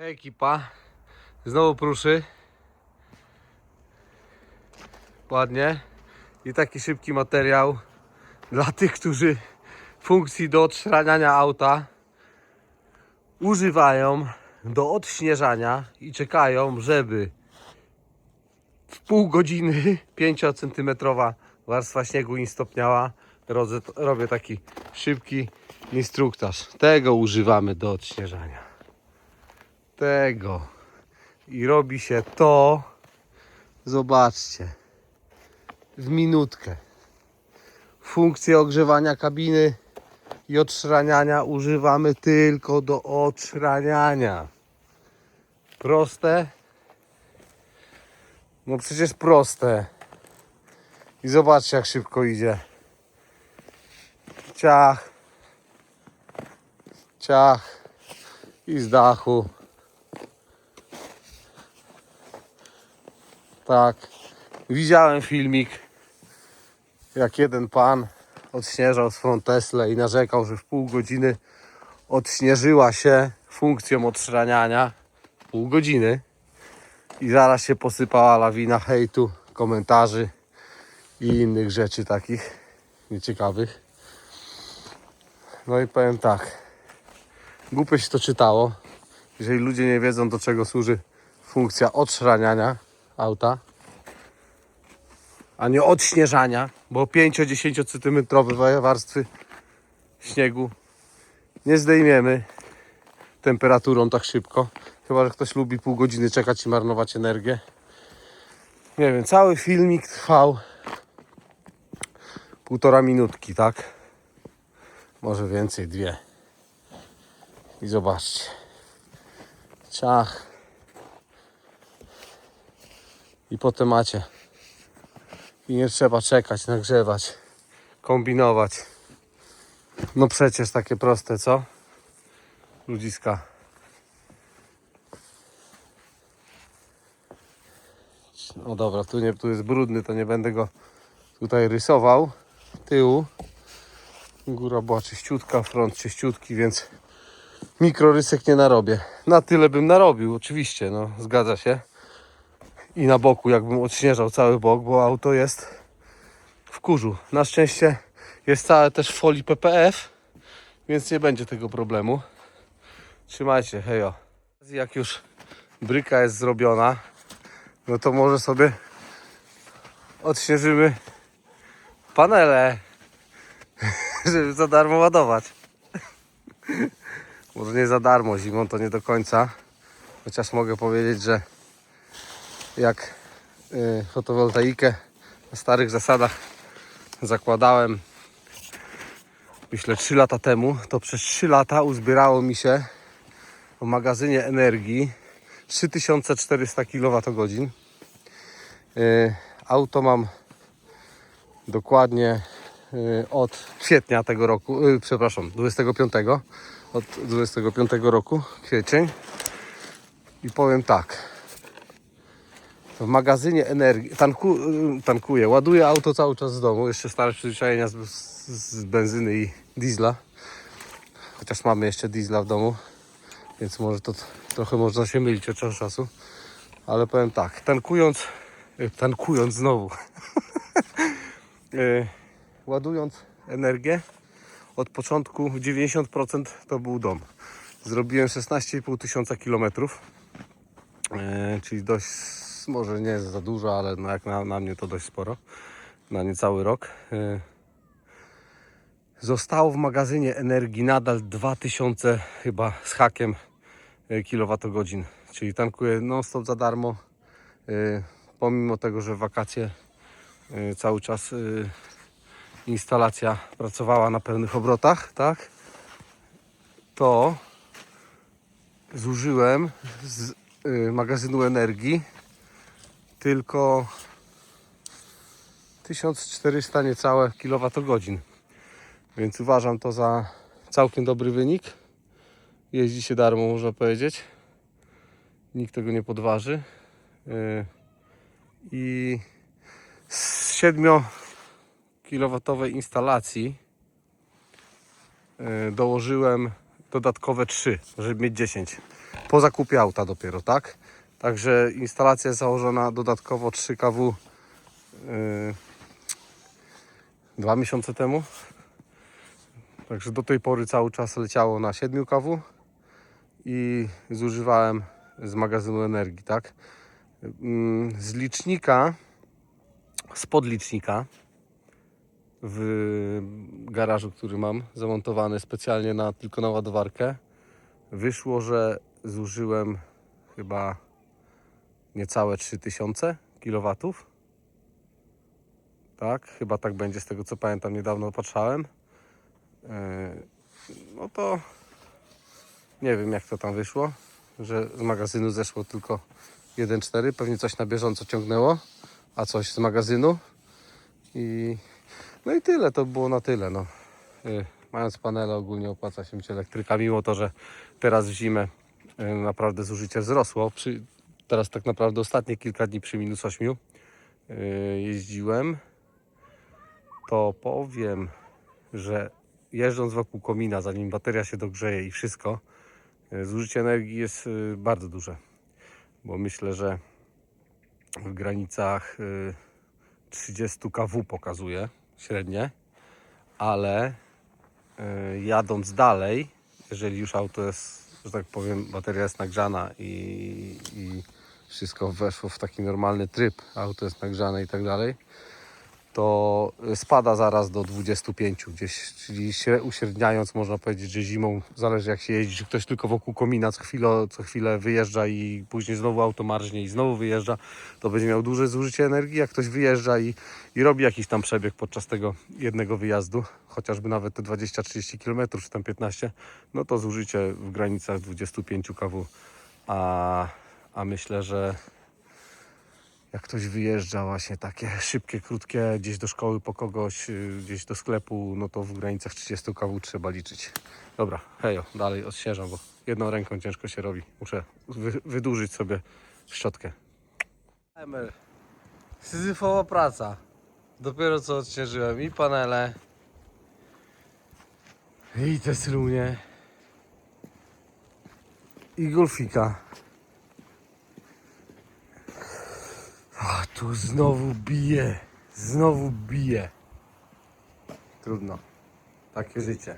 Ekipa, znowu pruszy. Ładnie. I taki szybki materiał dla tych, którzy funkcji do odszraniania auta używają do odśnieżania i czekają, żeby w pół godziny 5 cm warstwa śniegu im stopniała. Rodzę, robię taki szybki instruktaż. Tego używamy do odśnieżania tego. I robi się to zobaczcie w minutkę. Funkcję ogrzewania kabiny i odszraniania używamy tylko do odszraniania. Proste? No przecież proste. I zobaczcie jak szybko idzie. Ciach. Ciach. I z dachu Tak. Widziałem filmik, jak jeden pan odśnieżał swoją Teslę i narzekał, że w pół godziny odśnieżyła się funkcją odszraniania. Pół godziny. I zaraz się posypała lawina hejtu, komentarzy i innych rzeczy takich nieciekawych. No i powiem tak. Głupio się to czytało. Jeżeli ludzie nie wiedzą, do czego służy funkcja odszraniania auta, a nie odśnieżania, bo 5-10 cm warstwy śniegu nie zdejmiemy temperaturą tak szybko. Chyba, że ktoś lubi pół godziny czekać i marnować energię. Nie wiem, cały filmik trwał półtora minutki, tak? Może więcej, dwie. I zobaczcie. Ciach. I potem macie. I nie trzeba czekać, nagrzewać, kombinować. No przecież takie proste, co? Ludziska. No dobra, tu, nie, tu jest brudny, to nie będę go tutaj rysował. Tyłu. Góra była czyściutka, front czyściutki, więc mikrorysek nie narobię. Na tyle bym narobił, oczywiście, no zgadza się i na boku, jakbym odśnieżał cały bok, bo auto jest w kurzu. Na szczęście jest całe też w folii PPF, więc nie będzie tego problemu. Trzymajcie, hejo. Jak już bryka jest zrobiona, no to może sobie odśnieżymy panele, żeby za darmo ładować. Może nie za darmo, zimą to nie do końca. Chociaż mogę powiedzieć, że jak y, fotowoltaikę na starych zasadach zakładałem myślę 3 lata temu, to przez 3 lata uzbierało mi się w magazynie energii 3400 kWh. Y, Auto mam dokładnie y, od kwietnia tego roku, przepraszam, 25, od 25 roku, kwiecień. I powiem tak, w magazynie energii, tanku, tankuję, ładuję auto cały czas z domu, jeszcze stare przyzwyczajenia z, z, benzyny i diesla. Chociaż mamy jeszcze diesla w domu, więc może to trochę można się mylić od czasu czasu. Ale powiem tak, tankując, e, tankując znowu, e, ładując energię, od początku 90% to był dom. Zrobiłem 16,5 tysiąca kilometrów, czyli dość może nie za dużo, ale no jak na, na mnie to dość sporo. Na niecały rok. Y, Zostało w magazynie energii nadal 2000 chyba z hakiem y, kilowatogodzin. Czyli tankuję non stop za darmo. Y, Pomimo tego, że wakacje cały czas instalacja pracowała na pełnych obrotach, tak? To zużyłem z magazynu energii tylko 1400 niecałe kilowatogodzin. Więc uważam to za całkiem dobry wynik. Jeździ się darmo, można powiedzieć. Nikt tego nie podważy. Yy, I z 7 kilowatowej instalacji yy, dołożyłem dodatkowe 3, żeby mieć 10. Po zakupie auta dopiero, tak? Także instalacja jest założona dodatkowo 3 kW yy, dwa miesiące temu. Także do tej pory cały czas leciało na 7 kW i zużywałem z magazynu energii, tak? Mm, Z licznika, z podlicznika w garażu, który mam zamontowany specjalnie na, tylko na ładowarkę, wyszło, że zużyłem chyba niecałe 3000 kW. Tak, chyba tak będzie z tego co pamiętam, niedawno patrzałem. Yy, No to nie wiem jak to tam wyszło, że z magazynu zeszło tylko 1,4, pewnie coś na bieżąco ciągnęło, a coś z magazynu. I no i tyle, to było na tyle. No. Y, Mając panele ogólnie opłaca się mieć elektryka, mimo to, że teraz w zimę y, naprawdę zużycie wzrosło. Przy, teraz tak naprawdę ostatnie kilka dni przy minus 8 y, jeździłem, to powiem, że jeżdżąc wokół komina, zanim bateria się dogrzeje i wszystko, y, zużycie energii jest y, bardzo duże. Bo myślę, że w granicach y, 30 kW pokazuje średnie, ale jadąc dalej, jeżeli już auto jest, że tak powiem, bateria jest nagrzana i, i wszystko weszło w taki normalny tryb, auto jest nagrzane i tak dalej, to spada zaraz do 25 gdzieś, czyli śre- uśredniając można powiedzieć, że zimą, zależy jak się jeździ, czy ktoś tylko wokół komina co chwilę, co chwilę wyjeżdża i później znowu auto marznie i znowu wyjeżdża, to będzie miał duże zużycie energii, jak ktoś wyjeżdża i, i robi jakiś tam przebieg podczas tego jednego wyjazdu, chociażby nawet te 20-30 km, czy tam 15, no to zużycie w granicach 25 kW, a, a myślę, że jak ktoś wyjeżdża właśnie takie szybkie, krótkie, gdzieś do szkoły po kogoś, y, gdzieś do sklepu, no to w granicach 30 kW trzeba liczyć. Dobra, hejo, dalej odśnieżam, bo jedną ręką ciężko się robi. Muszę wy, wydłużyć sobie szczotkę. Emer, syzyfowa praca. Dopiero co odśnieżyłem i panele, i te strunie, i golfika. A tu znowu bije. Znowu bije. Trudno. Takie życie.